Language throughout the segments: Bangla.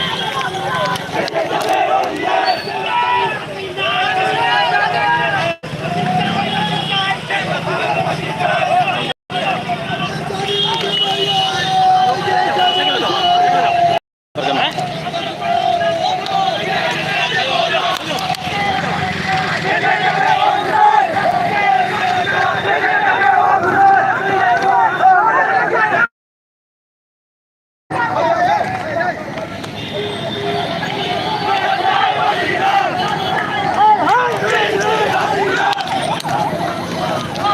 Yeah.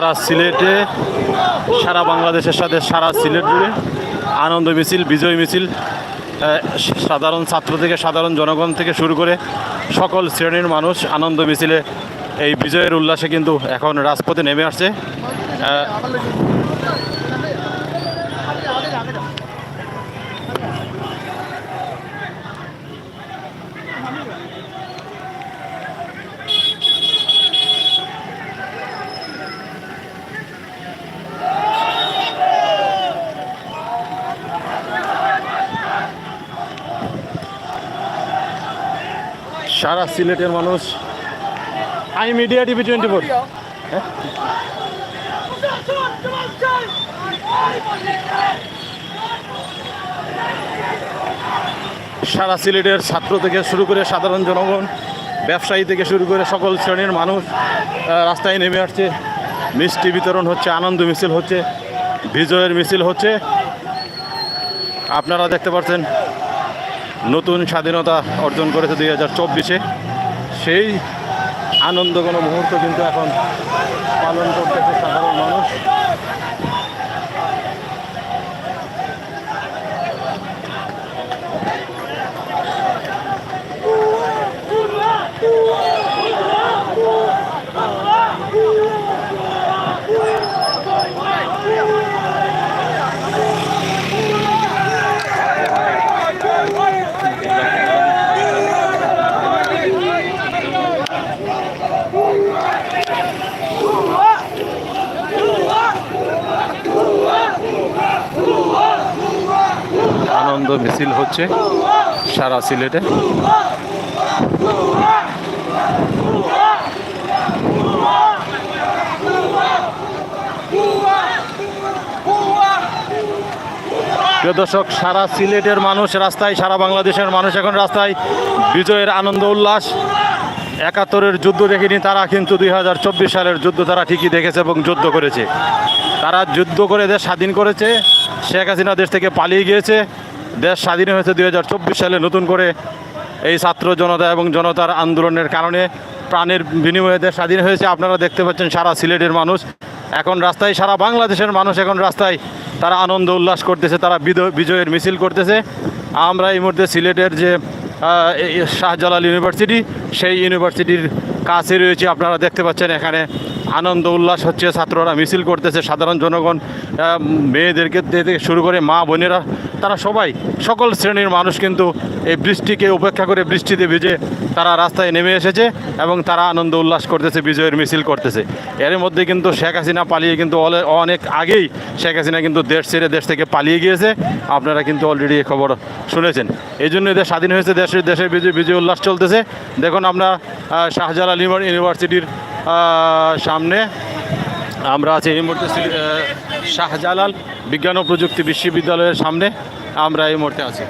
সারা সিলেটে, সারা বাংলাদেশের সাথে সারা সিলেট জুড়ে আনন্দ মিছিল, বিজয় মিছিল সাধারণ ছাত্র থেকে সাধারণ জনগণ থেকে শুরু করে সকল শ্রেণির মানুষ আনন্দ মিছিলে এই বিজয়ের উল্লাসে কিন্তু এখন রাজপথে নেমে আসছে। সারা সিলেটের মানুষ। I media TV twenty four সারা সিলেটের ছাত্র থেকে শুরু করে সাধারণ জনগণ ব্যবসায়ী থেকে শুরু করে সকল শ্রেণির মানুষ রাস্তায় নেমে আসছে। মিষ্টি বিতরণ হচ্ছে আনন্দ মিছিল হচ্ছে বিজয়ের মিছিল হচ্ছে। আপনারা দেখতে পাচ্ছেন নতুন স্বাধীনতা অর্জন করেছে দুই হাজার চব্বিশে। সেই আনন্দ কোনো মুহূর্ত কিন্তু এখন পালন করতেছে সাধারণ মানুষ। আনন্দ মিছিল হচ্ছে সারা সিলেটে। দর্শক, সারা সিলেটের মানুষ, রাস্তায় সারা বাংলাদেশের মানুষ এখন রাস্তায় বিজয়ের আনন্দ, উল্লাস। একাত্তরের যুদ্ধ দেখিনি তারা, কিন্তু দুই হাজার চব্বিশ সালের যুদ্ধ তারা ঠিকই দেখেছে এবং যুদ্ধ করেছে। তারা যুদ্ধ করে দেশ স্বাধীন করেছে। শেখ হাসিনা দেশ থেকে পালিয়ে গিয়েছে। দেশ স্বাধীন হয়েছে দুই হাজার চব্বিশ সালে নতুন করে এই ছাত্র জনতা এবং জনতার আন্দোলনের কারণে প্রাণের বিনিময়ে দেশ স্বাধীন হয়েছে। আপনারা দেখতে পাচ্ছেন সারা সিলেটের মানুষ। এখন রাস্তায় সারা বাংলাদেশের মানুষ এখন রাস্তায় তারা আনন্দ উল্লাস করতেছে, তারা বিজয়ের মিছিল করতেছে। আমরা এই মুহূর্তে সিলেটের যে শাহজালাল ইউনিভার্সিটি, সেই ইউনিভার্সিটির কাছে রয়েছে, আপনারা দেখতে পাচ্ছেন এখানে আনন্দ উল্লাস হচ্ছে ছাত্ররা মিছিল করতেছে, সাধারণ জনগণ মেয়েদেরকে থেকে শুরু করে মা বোনেরা, তারা সবাই, সকল শ্রেণির মানুষ কিন্তু এই বৃষ্টিকে উপেক্ষা করে বৃষ্টিতে ভিজে তারা রাস্তায় নেমে এসেছে এবং তারা আনন্দ উল্লাস করতেছে, বিজয়ের মিছিল করতেছে। এর মধ্যে কিন্তু শেখ হাসিনা পালিয়ে কিন্তু অনেক আগেই শেখ হাসিনা কিন্তু দেশ ছেড়ে দেশ থেকে পালিয়ে গিয়েছে। আপনারা কিন্তু অলরেডি এ খবর শুনেছেন। এই জন্য এদের স্বাধীন হয়েছে দেশের দেশে বিজয় বিজয় উল্লাস চলতেছে। দেখুন আমরা শাহজালাল ইউনিভার- ইউনিভার্সিটির সামনে। আমরা আছি এই মুহূর্তে শাহজালাল বিজ্ঞান ও প্রযুক্তি বিশ্ববিদ্যালয়ের সামনে। আমরা এই মুহূর্তে আছি।